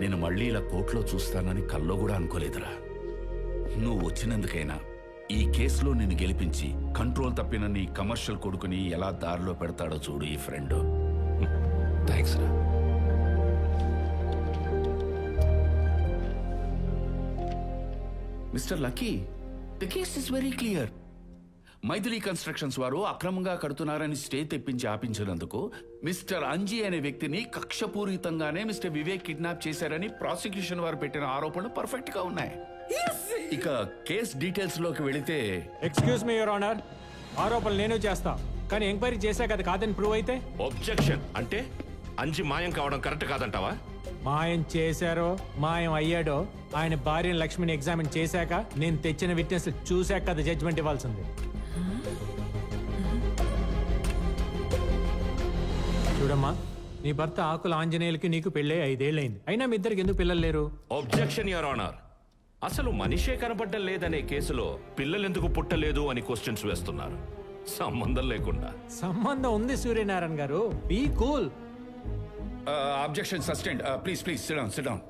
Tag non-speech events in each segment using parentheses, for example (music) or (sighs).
నేను మళ్ళీ ఇలా కోర్టులో చూస్తానని కల్లో కూడా అనుకోలేదురా. నువ్వు వచ్చినందుకైనా ఈ కేసులో నిన్ను గెలిపించి కంట్రోల్ తప్పిన నీ కమర్షియల్ కొడుకుని ఎలా దారిలో పెడతాడో చూడు ఈ ఫ్రెండ్. థ్యాంక్స్ రా. Mister Lucky the case is very clear. Mythili constructions వారు అక్రమంగా కడుతున్నారని స్టే తెప్పించి ఆపించినందుకు మిస్టర్ అంజీ అనే వ్యక్తిని కక్షపూరితంగానే మిస్టర్ వివేక్ కిడ్నాప్ చేశారని ప్రాసిక్యూషన్ వారు పెట్టిన ఆరోపణలు పర్ఫెక్ట్గా ఉన్నాయి. ఇక కేస్ డీటెయిల్స్లోకి వెళితే ఎక్స్క్యూజ్ మీ యువర్ ఆనర్. ఆరోపణలు నేను చేస్తా. కానీ ఎంక్వైరీ చేశాక అది కాదని ప్రూవ్ అయితే? ఒబ్జెక్షన్ అంటే అంజి మాయం కావడం కరెక్ట్ కాదంటావా? మాయం చేశారో మాయం అయ్యాడో ఆయన భార్యను లక్ష్మిని ఎగ్జామిన్ చేశాక నేను తెచ్చిన విట్నెస్ చూశాక అది జడ్జ్మెంట్ ఇవ్వాల్సింది. చూడమ్మా. నీ భర్త ఆకుల ఆంజనేయులకి నీకు పెళ్ళే ఐదేళ్ళైంది అయినా మీ ఇద్దరికి ఎందుకు పిల్లలు లేరు? ఒబ్జెక్షన్ యువర్ ఆనర్ అసలు మనిషే కనపడ్డం లేదనే కేసులో పిల్లలెందుకు పుట్టలేదు అని క్వశ్చన్స్ వేస్తున్నారు. సంబంధం లేకుండా. సంబంధం ఉంది Suryanarayana garu. Be cool objection sustained please please sit down sit down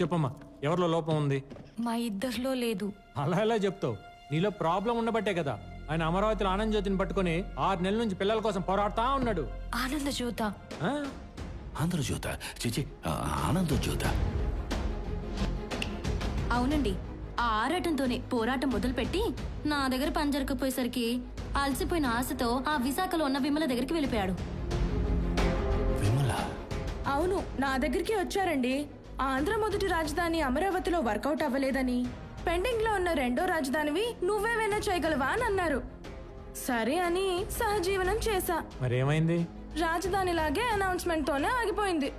చెప్పమ్మా. ఎవరిలో లోపం ఉంది? మా ఇద్దరిలో లేదు. అలా ఎలా చెప్తావు? నీలో ప్రాబ్లం ఉండబట్టే కదా. ఆయన అమరావతిలో ఆనంద్ జ్యోతిని పట్టుకొని ఆరు నెలల నుంచి పిల్లల కోసం పోరాడుతా ఉన్నాడు. ఆనంద జ్యోత? ఆ? ఆంధ్రజ్యోత చిచి ఆనంద జ్యోత. అవునండి. ఆ ఆరాటంతోనే పోరాటం మొదలుపెట్టి నా దగ్గర పని జరగకపోయేసరికి అలసిపోయిన ఆశతో ఆ విశాఖలో ఉన్న విమల దగ్గరికి వెళ్ళిపోయాడు. విమల? అవును నా దగ్గరికి వచ్చారండి. ఆంధ్ర మొదటి రాజధాని అమరావతిలో వర్కౌట్ అవ్వలేదని. పెండింగ్లో ఉన్న రెండో రాజధానివి నువ్వేమైనా చేయగలవా అని అన్నారు. సరే అని సహజీవనం చేశా. మరేమైంది? రాజధానిలాగే అనౌన్స్మెంట్ తోనే ఆగిపోయింది.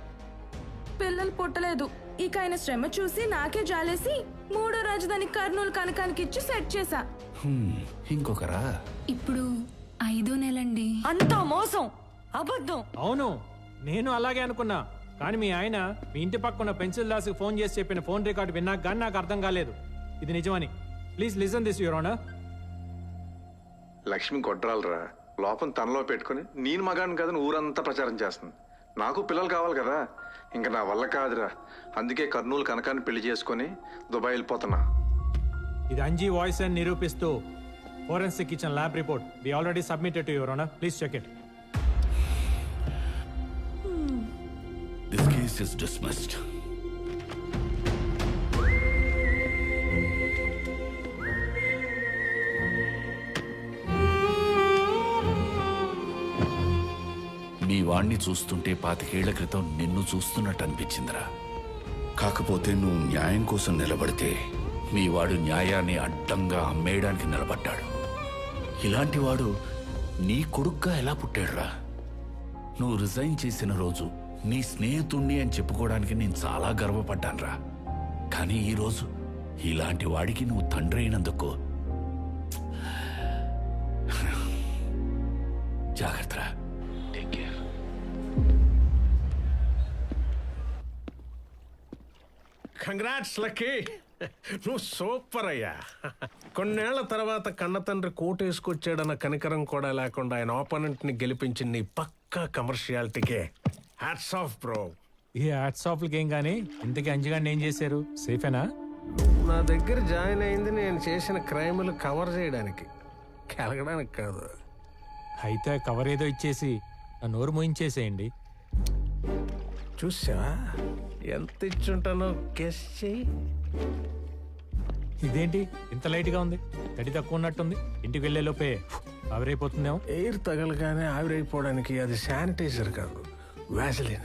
పిల్లలు పుట్టలేదు. ఇక ఆయన శ్రమ చూసి నాకే జాలేసి మూడో రాజధాని కర్నూలు కనకానికి ఇచ్చి సెట్ చేశా. హ్మ్, ఇంకొకరా? ఇప్పుడు ఐదో నెలండి. అంతా మోసం అబద్ధం. అవును నేను అలాగే అనుకున్నా. కానీ మీ ఆయన మీ ఇంటి పక్కన పెన్సిల్ దాస్కి ఫోన్ చేసి చెప్పిన ఫోన్ రికార్డు విన్నాక కానీ నాకు అర్థం కాలేదు. ఇది నిజమని. Please listen this your honour Lakshmi గొడ్రాలరా. లోపం తనలో పెట్టుకుని నేను మగాడిని కాదని ఊరంతా ప్రచారం చేస్తుంది. నాకు పిల్లలు కావాలి కదా. ఇంకా నా వల్ల కాదురా. అందుకే కర్నూలు కనకాన్ని పెళ్ళి చేసుకొని దుబాయ్ వెళ్ళిపోతున్నా. ఇది అంజీ వాయిస్ అని నిరూపిస్తూ ఫోరెన్సిక్ ఇచ్చిన lab report. We already submitted to your honour please check it this case is dismissed వాణ్ణి చూస్తుంటే పాతికేళ్ళ క్రితం నిన్ను చూస్తున్నట్టు అనిపించిందిరా. కాకపోతే నువ్వు న్యాయం కోసం నిలబడితే మీ వాడు న్యాయాన్ని అడ్డంగా అమ్మేయడానికి నిలబడ్డాడు. ఇలాంటి వాడు నీ కొడుక్గా ఎలా పుట్టాడురా? నువ్వు రిజైన్ చేసిన రోజు నీ స్నేహితుణ్ణి అని చెప్పుకోవడానికి నేను చాలా గర్వపడ్డానురా. కానీ ఈరోజు ఇలాంటి వాడికి నువ్వు తండ్రి అయినందుకు (sighs) జాగ్రత్తరా. కంగ్రాట్స్ లక్కీ నువ్వు సూపర్ అయ్యా. కొన్నేళ్ళ తర్వాత కన్న తండ్రి కోటు వేసుకొచ్చాడన్న కనికరం కూడా లేకుండా ఆయన ఆపోనెంట్ని గెలిపించి నీ పక్కా కమర్షియాలిటీకే. హ్యాట్స్ ఆఫ్ బ్రో ఈ హ్యాట్స్ ఆఫ్ ఏం కానీ ఇంతకీ అంజగాడిని ఏం చేశారు? సేఫేనా నా దగ్గర జాయిన్ అయింది నేను చేసిన క్రైములు కవర్ చేయడానికి. కలగడానికి కాదు. అయితే కవర్ ఏదో ఇచ్చేసి నా నోరు మోయించేసేయండి. చూసా ఎంత ఇచ్చుంటానో గెస్ చెయ్యి. ఇదేంటి? ఇంత లైట్గా ఉంది. తడి తక్కువ ఉన్నట్టుంది. ఇంటికి వెళ్ళే లోపే ఆవిరైపోతుందేమో? ఎయిర్ తగలగానే ఆవిరైపోవడానికి అది శానిటైజర్ కాదు వ్యాసలిన్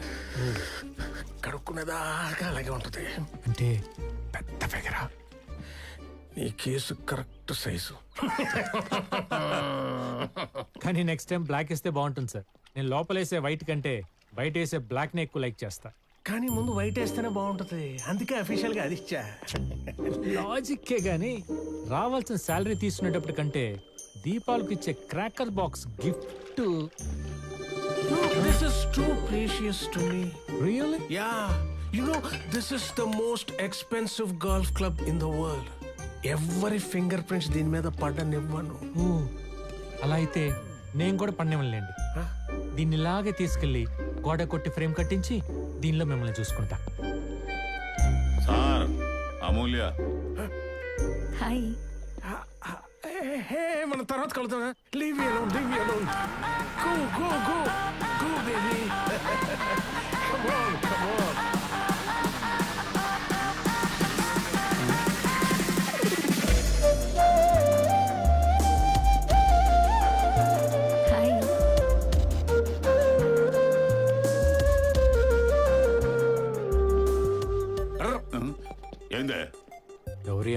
కడుక్కునేదాకా అలాగే ఉంటుంది. అంటే పెద్ద ఫిగరా నీ కేసు కరెక్ట్ సైజు. కానీ నెక్స్ట్ టైం బ్లాక్ ఇస్తే బాగుంటుంది సార్. నేను లోపలేసే వైట్ కంటే బయట వేసే బ్లాక్ నే ఎక్కువ లైక్ చేస్తా. కానీ ముందు వైట్ వేస్తేనే బాగుంటుంది. అందుకే అఫీషియల్గా అది ఇచ్చా. లాజిక్కే గాని రావాల్సిన శాలరీ తీసుకునేటప్పటి కంటే దీపాలకు ఇచ్చే cracker box gift. This is too precious to me real yeah you know this is the most expensive golf club in the world ఎవరి ఫింగర్ ప్రింట్స్ దీని మీద పడ్డనివ్వను అలా అయితే నేను కూడా పండేమలేండి దీన్ని ఇలాగే తీసుకెళ్ళి గోడ కొట్టి ఫ్రేమ్ కట్టించి దీనిలో మిమ్మల్ని చూసుకుంటా. సార్ అమూల్య. హాయ్. హే మన తర్వాత కలుద్దాం. Leave me alone leave me alone go go go go baby come on come on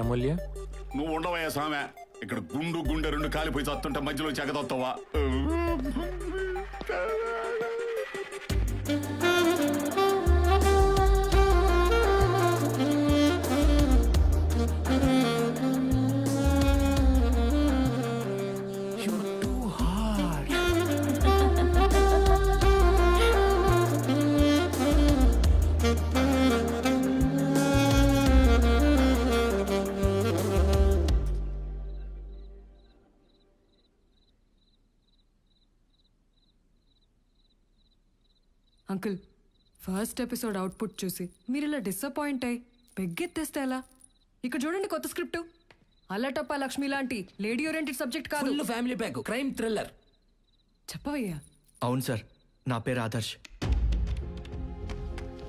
Amulya నువ్వు ఉండవయ్యా సామె. ఇక్కడ గుండు గుండె రెండు కాలిపోయి చస్తుంటే మధ్యలో చెగదొస్తావా అంకుల్ ఫస్ట్ ఎపిసోడ్ అవుట్పుట్ చూసి మీరు ఇలా డిసప్పాయింట్ అయ్యి పెగ్గెత్తేస్తే ఎలా? ఇక్కడ చూడండి కొత్త స్క్రిప్ట్. అల్లటప్ప లక్ష్మి లాంటి లేడీ ఓరియంటెడ్ సబ్జెక్ట్ కాదు. Full family pack crime thriller. చెప్పవయ్యా. అవును సార్ నా పేరు ఆదర్శ్.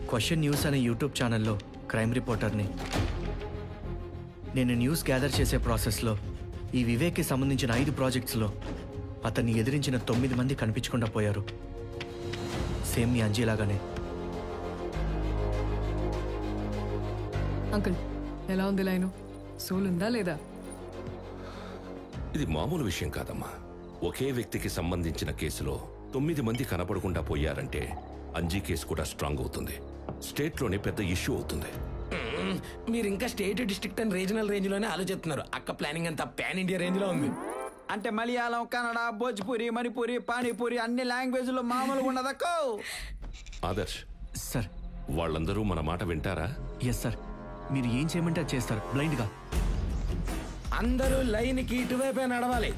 క్వశ్చన్ న్యూస్ అనే యూట్యూబ్ ఛానల్లో క్రైమ్ రిపోర్టర్ని. నేను న్యూస్ గ్యాదర్ చేసే ప్రాసెస్లో ఈ వివేక్కి సంబంధించిన ఐదు ప్రాజెక్ట్స్లో అతన్ని ఎదిరించిన తొమ్మిది మంది కనిపించకుండా పోయారు. సేమ్ మీ అంజీలాగానే అంకుల్ ఎలా ఉంది లైను? సోల్ ఉందా లేదా? ఇది మామూలు విషయం కాదమ్మా. ఒకే వ్యక్తికి సంబంధించిన కేసులో తొమ్మిది మంది కనపడకుండా పోయారంటే అంజీ కేసు కూడా స్ట్రాంగ్ అవుతుంది. స్టేట్లోనే పెద్ద ఇష్యూ అవుతుంది. మీరు ఇంకా స్టేట్ డిస్ట్రిక్ట్ అండ్ రీజనల్ రేంజ్లోనే ఆలోచిస్తున్నారు. అక్క ప్లానింగ్ అంతా పాన్ ఇండియా రేంజ్లో ఉంది. అంటే మలయాళం కన్నడ భోజ్పురి మణిపురి పానీపూరి అన్ని లాంగ్వేజ్లో మామూలుగా ఉండదక్కో ఆదర్శ్ సార్. వాళ్ళందరూ మన మాట వింటారా? ఎస్ సార్ మీరు ఏం చేయమంటే అది చేస్తారు. బ్లైండ్గా అందరూ లైన్కి ఇటువైపే నడవాలి.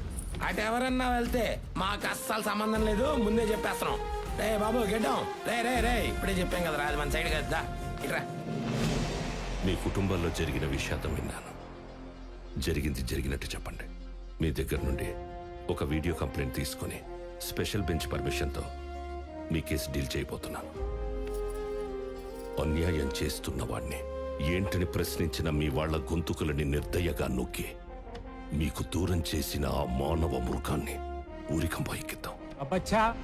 అటు ఎవరన్నా వెళ్తే మాకు అస్సలు సంబంధం లేదు. ముందే చెప్పేస్తున్నాం. రే బాబు గెడ్డం. రే రే రే. ఇప్పుడే చెప్పాం కదా రాజు మన సైడ్ కదా ఇట్రా. మీ కుటుంబంలో జరిగిన విషాదం విన్నాను. జరిగింది జరిగినట్టు చెప్పండి. మీ దగ్గర నుండి ఒక వీడియో కంప్లైంట్ తీసుకొని స్పెషల్ బెంచ్ పర్మిషన్తో మీ కేసు డీల్ చేయబోతున్నాను. అన్యాయం చేస్తున్న వాణ్ణి ఏంటని ప్రశ్నించిన మీ వాళ్ళ గొంతుకులని నిర్దయగా నొక్కి మీకు దూరం చేసిన ఆ మానవ మృగాన్ని ఊరికంప ఎక్కిద్దాం. అబ్బచ్చా!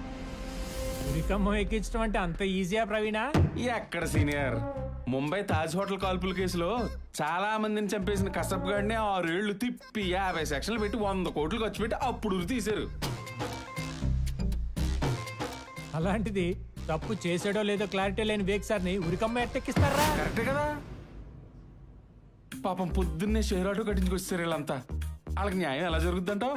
ఉరికమ్మ ఎక్కించడం అంటే అంత ఈజీయా ప్రవీణా? ఎక్కడ సీనియర్? ముంబై తాజ్ హోటల్ కాల్పుల కేసులో చాలా మందిని చంపేసిన కసబ్ గాడిని ఆరేళ్ళు తిప్పి యాభై సెక్షన్లు పెట్టి వంద కోట్లు ఖర్చు పెట్టి అప్పుడు తీశారు. అలాంటిది తప్పు చేసాడో లేదో క్లారిటీ లేని వేక్ సార్ని ఉరికమ్మ ఎట్టెక్కిస్తారా? కరెక్టే కదా. పాపం పొద్దున్నే షేర్ ఆటో కట్టించుకొచ్చారు వీళ్ళంతా. వాళ్ళకి న్యాయం ఎలా జరుగుద్దంటావు?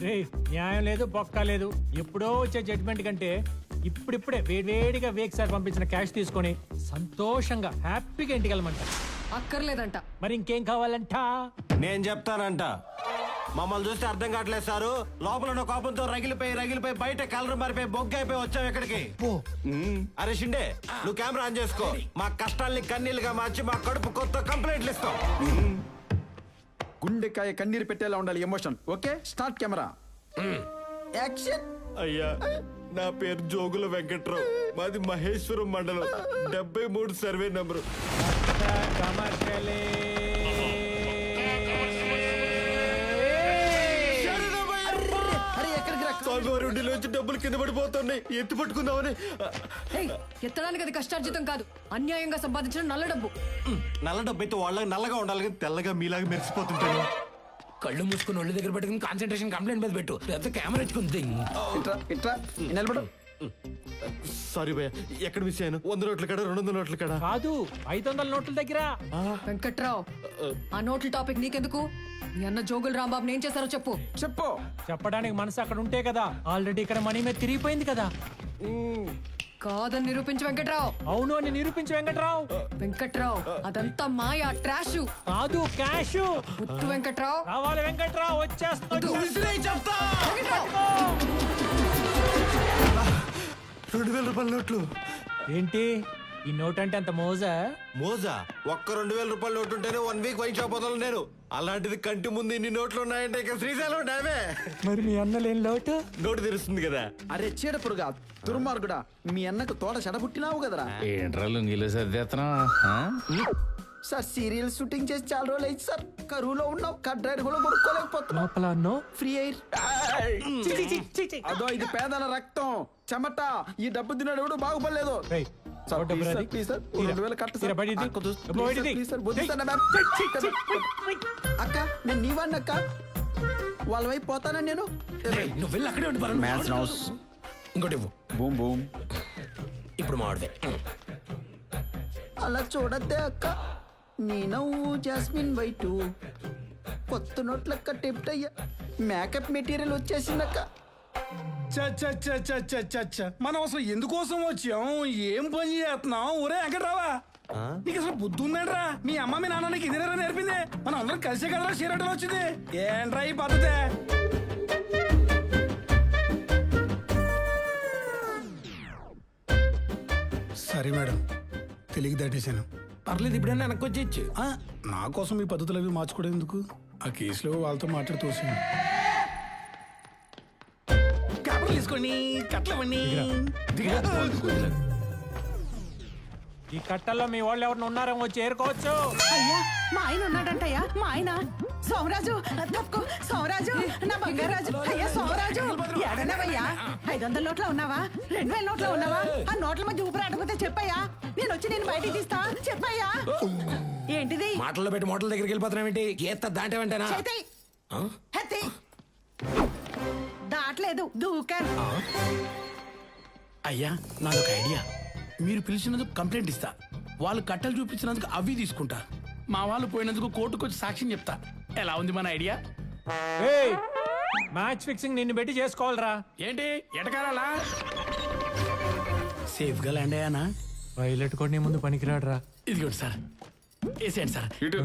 రే న్యాయం లేదు బొక్క లేదు. ఎప్పుడో వచ్చే జడ్జిమెంట్ కంటే ఇప్పుడిప్పుడే వేడివేడిగా వేక్ సార్ పంపించిన క్యాష్ తీసుకొని సంతోషంగా హ్యాపీగా ఇంటికి వెళ్ళమంట. అక్కర్లేదంట. మరి ఇంకేం కావాలంట? నేను చెప్తానంట. మమ్మల్ని చూస్తే అర్థం కావట్లేదు సారు. లోపల ఉన్న కోపంతో రగిలిపోయి రగిలిపోయి బయట కలర్ మారిపోయి బొగ్గ అయిపోయి వచ్చావు ఇక్కడికి. అరే షిండే నువ్వు కెమెరా ఆన్ చేసుకో. మా కష్టాల్ని కన్నీళ్ళుగా మార్చి మా కడుపు కొత్త కంప్లైంట్లు ఇస్తాం. గుండెకాయ కన్నీరు పెట్టేలా ఉండాలి emotion okay start camera. Action అయ్యా. నా పేరు జోగుల వెంకట్రావు. మాది మహేశ్వరం మండలం. డెబ్బై మూడు సర్వే నంబరు. నుంచి డబ్బులు కింద పడిపోతున్నాయి. ఎత్తి పట్టుకుందామని. ఎత్తడానికి అది కష్టార్జితం కాదు. అన్యాయంగా సంపాదించిన నల్ల డబ్బు. నల్ల డబ్బు అయితే వాళ్ళకి నల్లగా ఉండాలి కానీ తెల్లగా మీలాగా మెరిసిపోతుంటాను. కళ్ళు మూసుకుని ఒళ్ళు దగ్గర పెట్టుకుని కాన్సన్ట్రేషన్ కంప్లైంట్ మీద పెట్టు. పెద్ద కెమెరా ఇట్రా ఇట్రా నిలబడు సారీ భయ్య ఎక్కడ మిస్ అయ్యాను? వంద నోట్ల కాడ రెండు వందల నోట్ల కాడ? కాదు ఐదు వందల నోట్ల దగ్గర. వెంకట్రావు ఆ నోట్ల టాపిక్ నీకెందుకు? మీ అన్న జోగులు రాంబాబు ఏం చేశారో చెప్పు. చెప్పు. చెప్పడానికి మనసు అక్కడ ఉంటే కదా ఆల్రెడీ ఇక్కడ మనీ మీద తిరిగిపోయింది కదా. కాదని నిరూపించు వెంకట్రావు. అవును అని నిరూపించి వెంకట్రావు. వెంకట్రావు అదంతా మాయా ట్రాష్. కాదు క్యాష్. ముత్తు వెంకట్రావు. రావాలి వెంకట్రావు వచ్చేస్తాడు రెండు వేల రూపాయల నోట్లు. ఏంటి? ఈ నోట్ అంటే అంత మోజా? మోజా? ఒక్క రెండు వేల రూపాయలు నోటు ఉంటేనే వన్ వీక్ వైన్ షాప్ వదలను నేను. అలాంటిది కంటి ముందు ఇన్ని నోట్లు ఉన్నాయంటే ఇక శ్రీశైలం డామే మరి మీ అన్న లేని లోటు? నోటు తెరుస్తుంది కదా. అరే చీడపురుగా దుర్మార్గుడా మీ అన్నకు తోట చెడబుట్టినావు కదరా. ఏంట్రా లుంగిలో సర్దేత్తనా? సార్ సీరియల్ షూటింగ్ చేసి చాలా రోజులు అయింది సార్. కరువులో ఉన్నాం కట్ రైడ్ కూడా కొనుక్కోలేకపోతున్నాం లోపల అన్నో ఫ్రీ ఎయిర్ అదో ఇది పేదల రక్తం. చెమట ఈ డబ్బు తిన్నాడు ఎవడు బాగుపడలేదు అక్క నేను నీ వాడిని అక్క. వాళ్ళ వైపు పోతానని నేను? నువ్వు వెళ్ళి అక్కడే ఉండి మ్యాథ్స్ హౌస్ ఇంకోటి బూమ్ బూమ్. ఇప్పుడు మాడదే అలా చూడద్దే అక్క. నీ నవ్వు జాస్మిన్ వైటు. కొత్త నోట్లక్క టెప్ట్ అయ్యా. మేకప్ మెటీరియల్ వచ్చేసిందక్క మనం అసలు ఎందుకోసం వచ్చాం? ఏం పని చేస్తున్నాం? ఒరే వెంకట్రావా. నీకు అసలు బుద్ధి ఉందంట్రా? మీ అమ్మ మీ నాన్న నీకు ఇదేనా నేర్పింది? మనం అందరం కలిసే కదరా చీరటం వచ్చింది. ఏంట్రా ఈ పద్ధతి? సరే మేడం తెలిగి దాటేశాను. పర్లేదు ఇప్పుడైనా వెనక్కి వచ్చేయచ్చు. నా కోసం ఈ పద్ధతులు అవి మార్చుకోవడం ఎందుకు? ఆ కేసులో వాళ్ళతో మాట్లాడి కట్లవండి ఈ కట్టల్లో మీ వాళ్ళు ఎవరిని ఉన్నారేమో వచ్చి ఏరుకోవచ్చు. అయ్యా మా ఆయన ఉన్నాడంటయ్యా మా ఆయన. సోమరాజు తప్పుకో సోమరాజు నా బంగారాజు. అయ్యా సోమరాజు ఎడనవయ్యా ఐదు వందల నోట్ల ఉన్నావా? రెండు వేల నోట్ల ఉన్నావా? ఆ నోట్ల మధ్య ఊపిరి ఆడకపోతే చెప్పయ్యా. నేను వచ్చి నేను బయటికి తీస్తా. చెప్పయ్యా. ఏంటిది? మాటల్లో పెట్టి మోటల దగ్గరికి వెళ్ళిపోతున్నాం ఏంటి గీత దాటేవంటేనా దాట్లేదు దూకాను అయ్యా నాదొక ఐడియా. మీరు పిలిచినందుకు కంప్లైంట్ ఇస్తా. వాళ్ళు కట్టలు చూపించినందుకు అవి తీసుకుంటా. మా వాళ్ళు పోయినందుకు కోర్టుకు వచ్చి సాక్ష్యం చెప్తా. ఎలా ఉంది మన ఐడియా? ఏయ్, మ్యాచ్ ఫిక్సింగ్ నిన్ను పెట్టి చేసుకోవాలరా. ఏంటి? ఎటకారాలా? సేఫ్గా ల్యాండ్ అయ్యానా? పైలట్ కూడా నీ ముందు పనికిరాడురా. ఇదిగోండి సార్. వేసేయండి సార్. ఇటు.